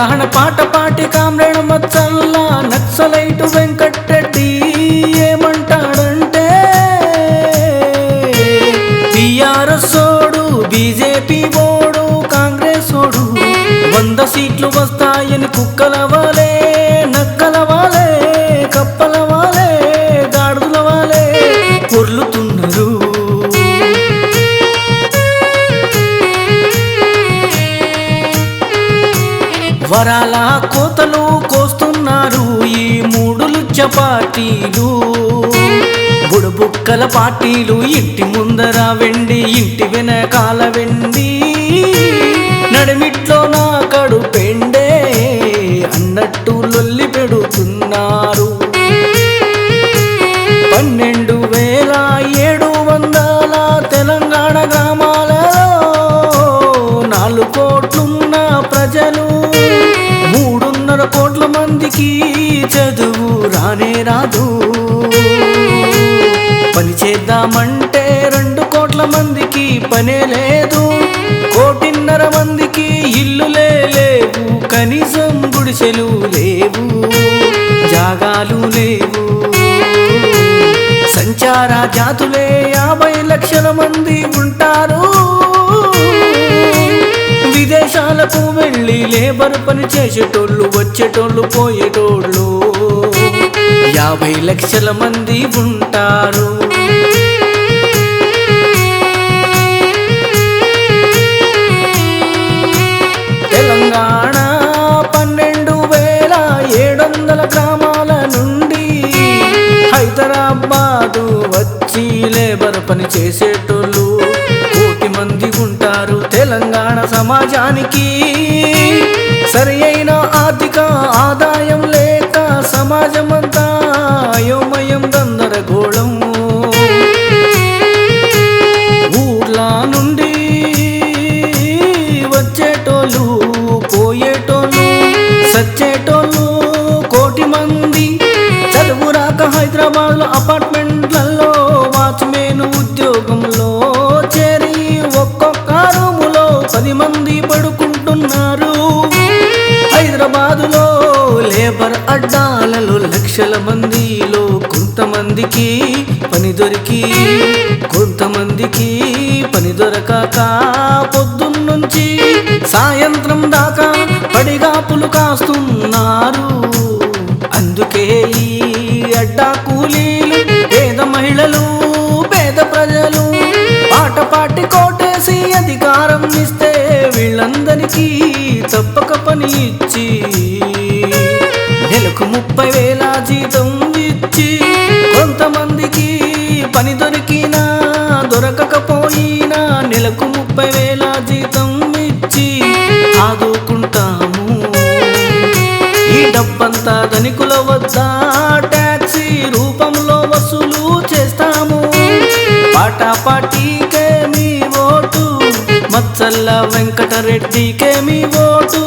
తెలంగాణ పాట పాటి కామ్రేణ మచ్చల్ల నక్సలైటు వెంకట్రెడ్డి ఏమంటాడంటే టిఆర్ఎస్ ఓడు బీజేపీ ఓడు కాంగ్రెస్ ఓడు వంద సీట్లు వస్తాయని కుక్కల వరాల కోతలు కోస్తున్నారు ఈ మూడులు చపాతీలు బుడబుక్కల పార్టీలు ఇంటి ముందర వెండి ఇంటి వెనకాల వెండి. నడిమిట్లో నా వందల కోట్ల మందికి చదువు రానే రాదు. పని చేద్దామంటే రెండు కోట్ల మందికి పనే లేదు. కోటిన్నర మందికి ఇల్లులే లేవు కనీసం గుడిసెలు లేవు జాగాలు లేవు. సంచార జాతులే యాభై లక్షల మంది ఉంటారు. విదేశాలకు వెళ్ళి లేబర్ పని చేసేటోళ్ళు వచ్చేటోళ్ళు పోయేటోళ్ళు. యాభై లక్షల మంది ఉంటారు. తెలంగాణ పన్నెండు వేల ఏడు వందల గ్రామాల నుండి హైదరాబాదు వచ్చి లేబర్ పని చేసేటోళ్ళు. కోటి మంది ఉంటారు తెలంగాణ సమాజానికి. సరి అయిన ఆర్థిక ఆదాయం లేక సమాజమంతా అయోమయం గందరగోళం. ఊర్లా నుండి వచ్చేటోళ్ళు పోయేటోళ్ళు సచ్చేటోళ్ళు కోటి మంది. చదువు రాక హైదరాబాద్ అపార్ట్మెంట్లలో వాచ్మేన్ ఉద్యోగంలో హైదరాబాదులో లేబర్ అడ్డాలలో లక్షల మందిలో కొంతమందికి పని దొరికి కొంతమందికి పని దొరకక పొద్దున్నుంచి సాయంత్రం దాకా పడిగాపులు కాస్తున్నారు. అందుకే ఈ అడ్డా కూలీలు పేద మహిళలు ఇచ్చి నెలకు ముప్పై వేల జీతం ఇచ్చి కొంతమందికి పని దొరికినా దొరకకపోయినా నెలకు ముప్పై వేల జీతం ఇచ్చి ఆదుకుంటాము. ఈ డబ్బంతా ధనికుల వద్ద ట్యాక్సీ రూపంలో వసూలు చేస్తాము. పాటా పాటీకే మీ ఓటు మచ్చల్ల వెంకటరెడ్డికే మీ ఓటు.